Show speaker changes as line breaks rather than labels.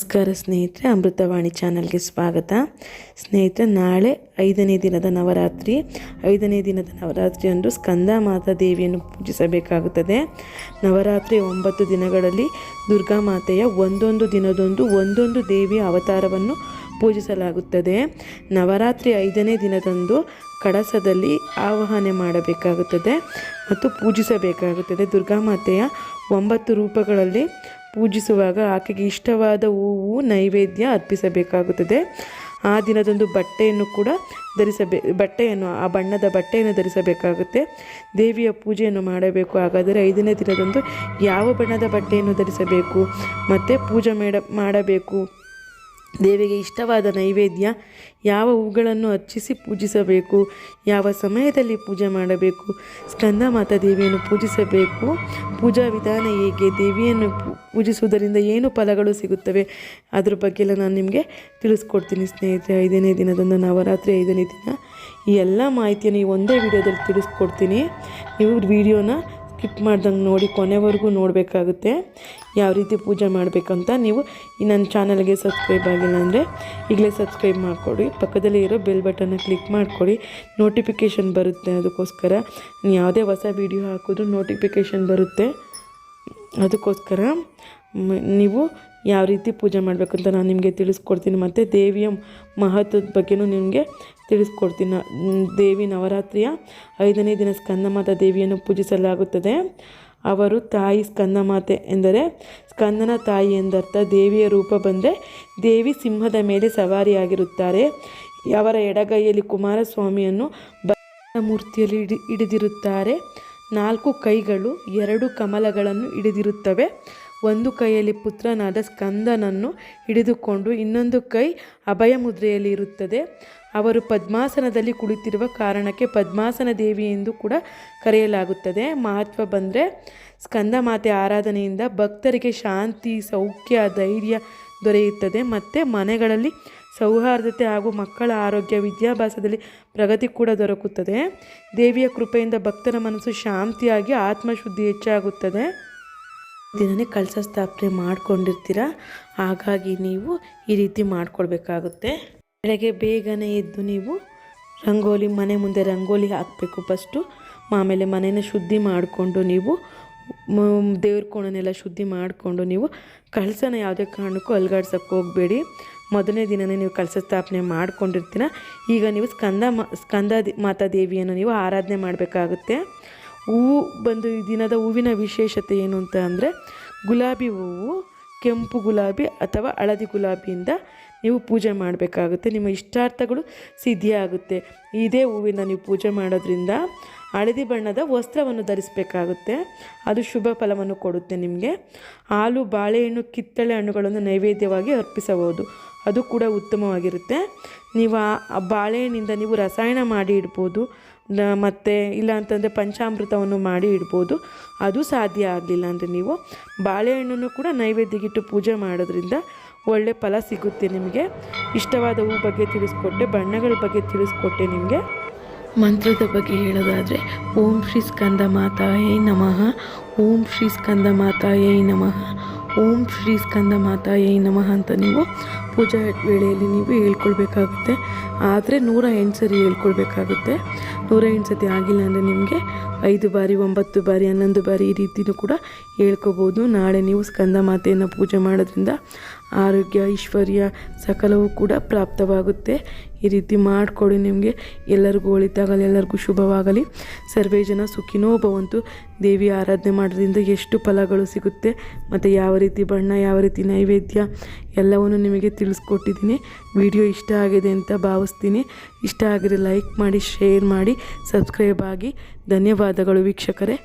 ನಮಸ್ಕಾರ ಸ್ನೇಹಿತರೆ, ಅಮೃತವಾಣಿ ಚಾನಲ್ಗೆ ಸ್ವಾಗತ. ಸ್ನೇಹಿತರೆ, ನಾಳೆ ಐದನೇ ದಿನದ ನವರಾತ್ರಿ. ಐದನೇ ದಿನದ ನವರಾತ್ರಿಯಂದು ಸ್ಕಂದ ಮಾತಾ ದೇವಿಯನ್ನು ಪೂಜಿಸಬೇಕಾಗುತ್ತದೆ. ನವರಾತ್ರಿ ಒಂಬತ್ತು ದಿನಗಳಲ್ಲಿ ದುರ್ಗಾ ಮಾತೆಯ ಒಂದೊಂದು ದಿನದೊಂದು ಒಂದೊಂದು ದೇವಿಯ ಅವತಾರವನ್ನು ಪೂಜಿಸಲಾಗುತ್ತದೆ. ನವರಾತ್ರಿ ಐದನೇ ದಿನದಂದು ಕಡಸದಲ್ಲಿ ಆವಾಹನೆ ಮಾಡಬೇಕಾಗುತ್ತದೆ ಮತ್ತು ಪೂಜಿಸಬೇಕಾಗುತ್ತದೆ. ದುರ್ಗಾ ಮಾತೆಯ ಒಂಬತ್ತು ರೂಪಗಳಲ್ಲಿ ಪೂಜಿಸುವಾಗ ಆಕೆಗೆ ಇಷ್ಟವಾದ ಹೂವು ನೈವೇದ್ಯ ಅರ್ಪಿಸಬೇಕಾಗುತ್ತದೆ. ಆ ದಿನದಂದು ಬಟ್ಟೆಯನ್ನು ಕೂಡ ಧರಿಸಬೇ, ಬಟ್ಟೆಯನ್ನು, ಆ ಬಣ್ಣದ ಬಟ್ಟೆಯನ್ನು ಧರಿಸಬೇಕಾಗುತ್ತೆ. ದೇವಿಯ ಪೂಜೆಯನ್ನು ಮಾಡಬೇಕು. ಹಾಗಾದರೆ ಐದನೇ ದಿನದಂದು ಯಾವ ಬಣ್ಣದ ಬಟ್ಟೆಯನ್ನು ಧರಿಸಬೇಕು? ಮತ್ತು ಪೂಜೆ ಮಾಡ, ಮಾಡಬೇಕು. ದೇವಿಗೆ ಇಷ್ಟವಾದ ನೈವೇದ್ಯ, ಯಾವ ಹೂಗಳನ್ನು ಅರ್ಚಿಸಿ ಪೂಜಿಸಬೇಕು, ಯಾವ ಸಮಯದಲ್ಲಿ ಪೂಜೆ ಮಾಡಬೇಕು, ಸ್ಕಂದ ಮಾತಾ ದೇವಿಯನ್ನು ಪೂಜಿಸಬೇಕು, ಪೂಜಾ ವಿಧಾನ ಹೇಗೆ, ದೇವಿಯನ್ನು ಪೂಜಿಸುವುದರಿಂದ ಏನು ಫಲಗಳು ಸಿಗುತ್ತವೆ, ಅದ್ರ ಬಗ್ಗೆ ಎಲ್ಲ ನಾನು ನಿಮಗೆ ತಿಳಿಸ್ಕೊಡ್ತೀನಿ ಸ್ನೇಹಿತರೆ. ಐದನೇ ದಿನದಂದು ನವರಾತ್ರಿ ಐದನೇ ದಿನ, ಈ ಎಲ್ಲ ಮಾಹಿತಿಯನ್ನು ಈ ಒಂದೇ ವಿಡಿಯೋದಲ್ಲಿ ತಿಳಿಸ್ಕೊಡ್ತೀನಿ. ನೀವು ವಿಡಿಯೋನ ಸ್ಕಿಪ್ ಮಾಡ್ದಂಗೆ ನೋಡಿ ಕೊನೆವರೆಗೂ ನೋಡಬೇಕಾಗುತ್ತೆ. ಯಾವ ರೀತಿ ಪೂಜೆ ಮಾಡಬೇಕಂತ ನೀವು ಈ ನನ್ನ ಚಾನಲ್ಗೆ ಸಬ್ಸ್ಕ್ರೈಬ್ ಆಗಿಲ್ಲ ಅಂದರೆ ಈಗಲೇ ಸಬ್ಸ್ಕ್ರೈಬ್ ಮಾಡಿಕೊಡಿ. ಪಕ್ಕದಲ್ಲಿ ಇರೋ ಬೆಲ್ ಬಟನ್ನ ಕ್ಲಿಕ್ ಮಾಡಿಕೊಡಿ. ನೋಟಿಫಿಕೇಷನ್ ಬರುತ್ತೆ ಅದಕ್ಕೋಸ್ಕರ. ಯಾವುದೇ ಹೊಸ ವೀಡಿಯೋ ಹಾಕಿದ್ರೂ ನೋಟಿಫಿಕೇಷನ್ ಬರುತ್ತೆ. ಅದಕ್ಕೋಸ್ಕರ ನೀವು ಯಾವ ರೀತಿ ಪೂಜೆ ಮಾಡಬೇಕು ಅಂತ ನಾನು ನಿಮಗೆ ತಿಳಿಸ್ಕೊಡ್ತೀನಿ. ಮತ್ತು ದೇವಿಯ ಮಹತ್ವದ ಬಗ್ಗೆಯೂ ನಿಮಗೆ ತಿಳಿಸ್ಕೊಡ್ತೀನಿ. ದೇವಿ ನವರಾತ್ರಿಯ ಐದನೇ ದಿನ ಸ್ಕಂದಮಾತ ದೇವಿಯನ್ನು ಪೂಜಿಸಲಾಗುತ್ತದೆ. ಅವರು ತಾಯಿ ಸ್ಕಂದಮಾತೆ ಎಂದರೆ ಸ್ಕಂದನ ತಾಯಿ ಎಂದರ್ಥ ದೇವಿಯ ರೂಪ ಬಂದರೆ ದೇವಿ ಸಿಂಹದ ಮೇಲೆ ಸವಾರಿಯಾಗಿರುತ್ತಾರೆ. ಅವರ ಎಡಗೈಯಲ್ಲಿ ಕುಮಾರಸ್ವಾಮಿಯನ್ನು ಮೂರ್ತಿಯಲ್ಲಿ ಹಿಡಿ ಹಿಡಿದಿರುತ್ತಾರೆ. ನಾಲ್ಕು ಕೈಗಳು ಎರಡು ಕಮಲಗಳನ್ನು ಹಿಡಿದಿರುತ್ತವೆ. ಒಂದು ಕೈಯಲ್ಲಿ ಪುತ್ರನಾದ ಸ್ಕಂದನನ್ನು ಹಿಡಿದುಕೊಂಡು ಇನ್ನೊಂದು ಕೈ ಅಭಯ ಮುದ್ರೆಯಲ್ಲಿ ಇರುತ್ತದೆ. ಅವರು ಪದ್ಮಾಸನದಲ್ಲಿ ಕುಳಿತಿರುವ ಕಾರಣಕ್ಕೆ ಪದ್ಮಾಸನ ದೇವಿ ಎಂದು ಕೂಡ ಕರೆಯಲಾಗುತ್ತದೆ. ಮಹತ್ವ ಬಂದರೆ ಸ್ಕಂದ ಮಾತೆ ಆರಾಧನೆಯಿಂದ ಭಕ್ತರಿಗೆ ಶಾಂತಿ, ಸೌಖ್ಯ, ಧೈರ್ಯ ದೊರೆಯುತ್ತದೆ. ಮತ್ತು ಮನೆಗಳಲ್ಲಿ ಸೌಹಾರ್ದತೆ ಹಾಗೂ ಮಕ್ಕಳ ಆರೋಗ್ಯ ವಿದ್ಯಾಭ್ಯಾಸದಲ್ಲಿ ಪ್ರಗತಿ ಕೂಡ ದೊರಕುತ್ತದೆ. ದೇವಿಯ ಕೃಪೆಯಿಂದ ಭಕ್ತರ ಮನಸ್ಸು ಶಾಂತಿಯಾಗಿ, ಆತ್ಮಶುದ್ಧಿ ಹೆಚ್ಚಾಗುತ್ತದೆ. ದಿನವೇ ಕಳಸ ಸ್ಥಾಪನೆ ಮಾಡ್ಕೊಂಡಿರ್ತೀರ? ಹಾಗಾಗಿ ನೀವು ಈ ರೀತಿ ಮಾಡ್ಕೊಳ್ಬೇಕಾಗುತ್ತೆ. ಬೆಳಗ್ಗೆ ಬೇಗನೆ ಎದ್ದು ನೀವು ರಂಗೋಲಿ, ಮನೆ ಮುಂದೆ ರಂಗೋಲಿ ಹಾಕಬೇಕು ಫಸ್ಟು. ಆಮೇಲೆ ಮನೇನ ಶುದ್ಧಿ ಮಾಡಿಕೊಂಡು ನೀವು ದೇವ್ರ ಕೋಣನೆಲ್ಲ ಶುದ್ಧಿ ಮಾಡಿಕೊಂಡು ನೀವು ಕಳಸನ ಯಾವುದೇ ಕಾರಣಕ್ಕೂ ಅಲ್ಗಾಡ್ಸೋಕ್ಕೆ ಹೋಗಬೇಡಿ. ಮೊದಲನೇ ದಿನನೇ ನೀವು ಕಳಸ ಸ್ಥಾಪನೆ ಮಾಡ್ಕೊಂಡಿರ್ತೀರ. ಈಗ ನೀವು ಸ್ಕಂದ ಮ, ಸ್ಕಂದ ಮಾತಾ ದೇವಿಯನ್ನು ನೀವು ಆರಾಧನೆ ಮಾಡಬೇಕಾಗುತ್ತೆ. ಹೂವು ಬಂದು ಈ ದಿನದ ಹೂವಿನ ವಿಶೇಷತೆ ಏನು ಅಂತ ಅಂದರೆ ಗುಲಾಬಿ ಹೂವು, ಕೆಂಪು ಗುಲಾಬಿ ಅಥವಾ ಹಳದಿ ಗುಲಾಬಿಯಿಂದ ನೀವು ಪೂಜೆ ಮಾಡಬೇಕಾಗುತ್ತೆ. ನಿಮ್ಮ ಇಷ್ಟಾರ್ಥಗಳು ಸಿದ್ಧಿಯಾಗುತ್ತೆ. ಇದೇ ಹೂವಿನ ನೀವು ಪೂಜೆ ಮಾಡೋದ್ರಿಂದ ಹಳದಿ ಬಣ್ಣದ ವಸ್ತ್ರವನ್ನು ಧರಿಸಬೇಕಾಗುತ್ತೆ. ಅದು ಶುಭ ಫಲವನ್ನು ಕೊಡುತ್ತೆ ನಿಮಗೆ. ಹಾಲು, ಬಾಳೆಹಣ್ಣು, ಕಿತ್ತಳೆ ಹಣ್ಣುಗಳನ್ನು ನೈವೇದ್ಯವಾಗಿ ಅರ್ಪಿಸಬಹುದು. ಅದು ಕೂಡ ಉತ್ತಮವಾಗಿರುತ್ತೆ. ನೀವು ಆ ಬಾಳೆಹಣ್ಣಿಂದ ನೀವು ರಸಾಯನ ಮಾಡಿ ಇಡ್ಬೋದು. ಮತ್ತು ಇಲ್ಲ ಅಂತಂದರೆ ಪಂಚಾಮೃತವನ್ನು ಮಾಡಿ ಇಡ್ಬೋದು. ಅದು ಸಾಧ್ಯ ಆಗಲಿಲ್ಲ ಅಂದರೆ ನೀವು ಬಾಳೆಹಣ್ಣನ್ನು ಕೂಡ ನೈವೇದ್ಯಗಿಟ್ಟು ಪೂಜೆ ಮಾಡೋದ್ರಿಂದ ಒಳ್ಳೆ ಫಲ ಸಿಗುತ್ತೆ ನಿಮಗೆ. ಇಷ್ಟವಾದ ಹೂ ಬಗ್ಗೆ ತಿಳಿಸ್ಕೊಟ್ಟೆ, ಬಣ್ಣಗಳ ಬಗ್ಗೆ ತಿಳಿಸ್ಕೊಟ್ಟೆ ನಿಮಗೆ. ಮಂತ್ರದ ಬಗ್ಗೆ ಹೇಳೋದಾದರೆ, ಓಂ ಶ್ರೀ ಸ್ಕಂದ ಮಾತಾಯೇ ನಮಃ. ಓಂ ಶ್ರೀ ಸ್ಕಂದ ಮಾತಾಯೇ ನಮಃ. ಓಂ ಶ್ರೀ ಸ್ಕಂದ ಮಾತಾಯೇ ನಮಃ ಅಂತ ನೀವು ಪೂಜಾ ವೇಳೆಯಲ್ಲಿ ನೀವು ಹೇಳ್ಕೊಳ್ಬೇಕಾಗುತ್ತೆ. ಆದರೆ ನೂರ ಎಂಟು ಸರಿ ಹೇಳ್ಕೊಳ್ಬೇಕಾಗುತ್ತೆ. ನೂರ ಎಂಟು ಸತಿ ಆಗಿಲ್ಲ ಅಂದರೆ ನಿಮಗೆ ಐದು ಬಾರಿ, ಒಂಬತ್ತು ಬಾರಿ, ಹನ್ನೊಂದು ಬಾರಿ ಈ ರೀತಿಯೂ ಕೂಡ ಹೇಳ್ಕೊಬೋದು. ನಾಳೆ ನೀವು ಸ್ಕಂದ ಮಾತೆಯನ್ನು ಪೂಜೆ ಮಾಡೋದ್ರಿಂದ ಆರೋಗ್ಯ, ಐಶ್ವರ್ಯ ಸಕಲವೂ ಕೂಡ ಪ್ರಾಪ್ತವಾಗುತ್ತೆ. ಈ ರೀತಿ ಮಾಡಿಕೊಡಿ ನಿಮಗೆ. ಎಲ್ಲರಿಗೂ ಒಳಿತಾಗಲಿ, ಎಲ್ಲರಿಗೂ ಶುಭವಾಗಲಿ. ಸರ್ವೇ ಜನ ಸುಖಿನೋ ಭವಂತು ದೇವಿ ಆರಾಧನೆ ಮಾಡೋದ್ರಿಂದ ಎಷ್ಟು ಫಲಗಳು ಸಿಗುತ್ತೆ, ಮತ್ತು ಯಾವ ರೀತಿ ಬಣ್ಣ, ಯಾವ ರೀತಿ ನೈವೇದ್ಯ, ಎಲ್ಲವನ್ನು ನಿಮಗೆ ತಿಳಿಸ್ಕೊಟ್ಟಿದ್ದೀನಿ. ವಿಡಿಯೋ ಇಷ್ಟ ಆಗಿದೆ ಅಂತ ಭಾವಿಸ್ತೀನಿ. ಇಷ್ಟ ಆಗಿದ್ರೆ ಲೈಕ್ ಮಾಡಿ, ಶೇರ್ ಮಾಡಿ, ಸಬ್ಸ್ಕ್ರೈಬ್ ಆಗಿ. ಧನ್ಯವಾದಗಳು ವೀಕ್ಷಕರೇ.